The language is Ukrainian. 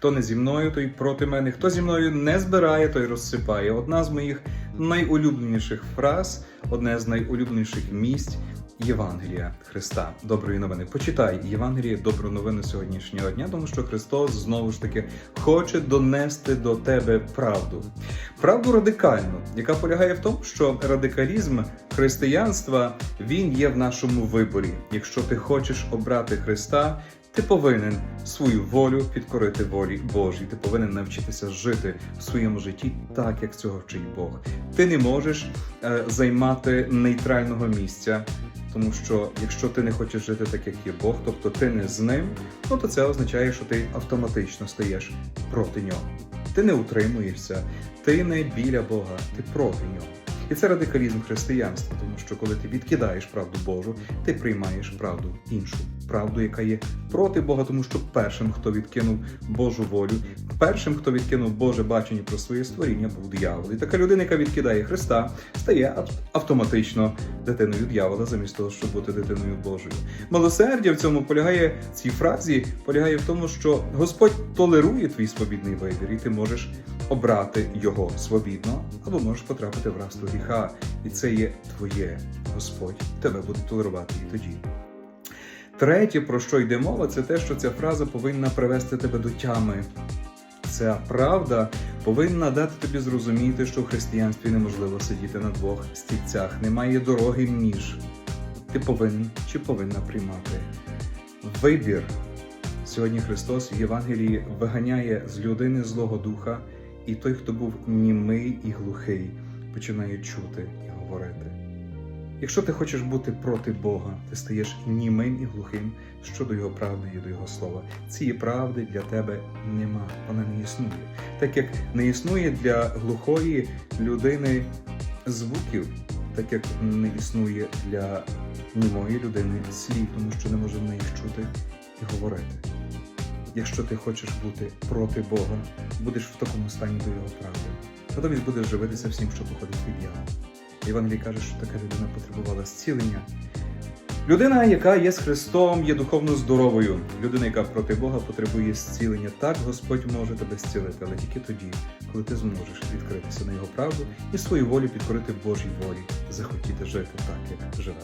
Хто не зі мною, той проти мене. Хто зі мною не збирає, той розсипає. Одна з моїх найулюбленіших фраз, одне з найулюбленіших місць Євангелія Христа. Доброї новини. Почитай Євангеліє добру новину сьогоднішнього дня, тому що Христос знову ж таки хоче донести до тебе правду. Правду радикальну, яка полягає в тому, що радикалізм християнства він є в нашому виборі. Якщо ти хочеш обрати Христа, ти повинен свою волю підкорити волі Божій. Ти повинен навчитися жити в своєму житті так, як цього вчить Бог. Ти не можеш е, займати нейтрального місця. Тому що якщо ти не хочеш жити так, як є Бог, тобто ти не з ним, ну то це означає, що ти автоматично стаєш проти нього. Ти не утримуєшся, ти не біля Бога, ти проти нього. І це радикалізм християнства, тому що коли ти відкидаєш правду Божу, ти приймаєш правду іншу, правду, яка є проти Бога, тому що першим, хто відкинув Божу волю, першим, хто відкинув Боже бачення про своє створіння, був диявол. І така людина, яка відкидає Христа, стає автоматично дитиною дьявола, замість того, щоб бути дитиною Божою. Милосердя в цьому полягає в цій фразі, полягає в тому, що Господь толерує твій свобідний вибір, і ти можеш обрати його свобідно, або можеш потрапити в рабство гріха. І це є твоє Господь. Тебе буде толерувати і тоді. Третє, про що йде мова, це те, що ця фраза повинна привести тебе до тями. Ця правда повинна дати тобі зрозуміти, що в християнстві неможливо сидіти на двох стільцях, немає дороги між. Ти повинен чи повинна приймати вибір. Сьогодні Христос в Євангелії виганяє з людини Злого Духа, і той, хто був німий і глухий, починає чути і говорити. Якщо ти хочеш бути проти Бога, ти стаєш німим і глухим щодо Його правди і до Його слова. Цієї правди для тебе нема, вона не існує. Так як не існує для глухої людини звуків, так як не існує для німої людини слів, тому що не може в них чути і говорити. Якщо ти хочеш бути проти Бога, будеш в такому стані до Його правди. Натомість будеш живитися всім, що походить від Його. Євангелій каже, що така людина потребувала зцілення. Людина, яка є з Христом, є духовно здоровою. Людина, яка проти Бога потребує зцілення. Так Господь може тебе зцілити, але тільки тоді, коли ти зможеш відкритися на його правду і свою волю підкорити Божій волі, захотіти жити так, як живе.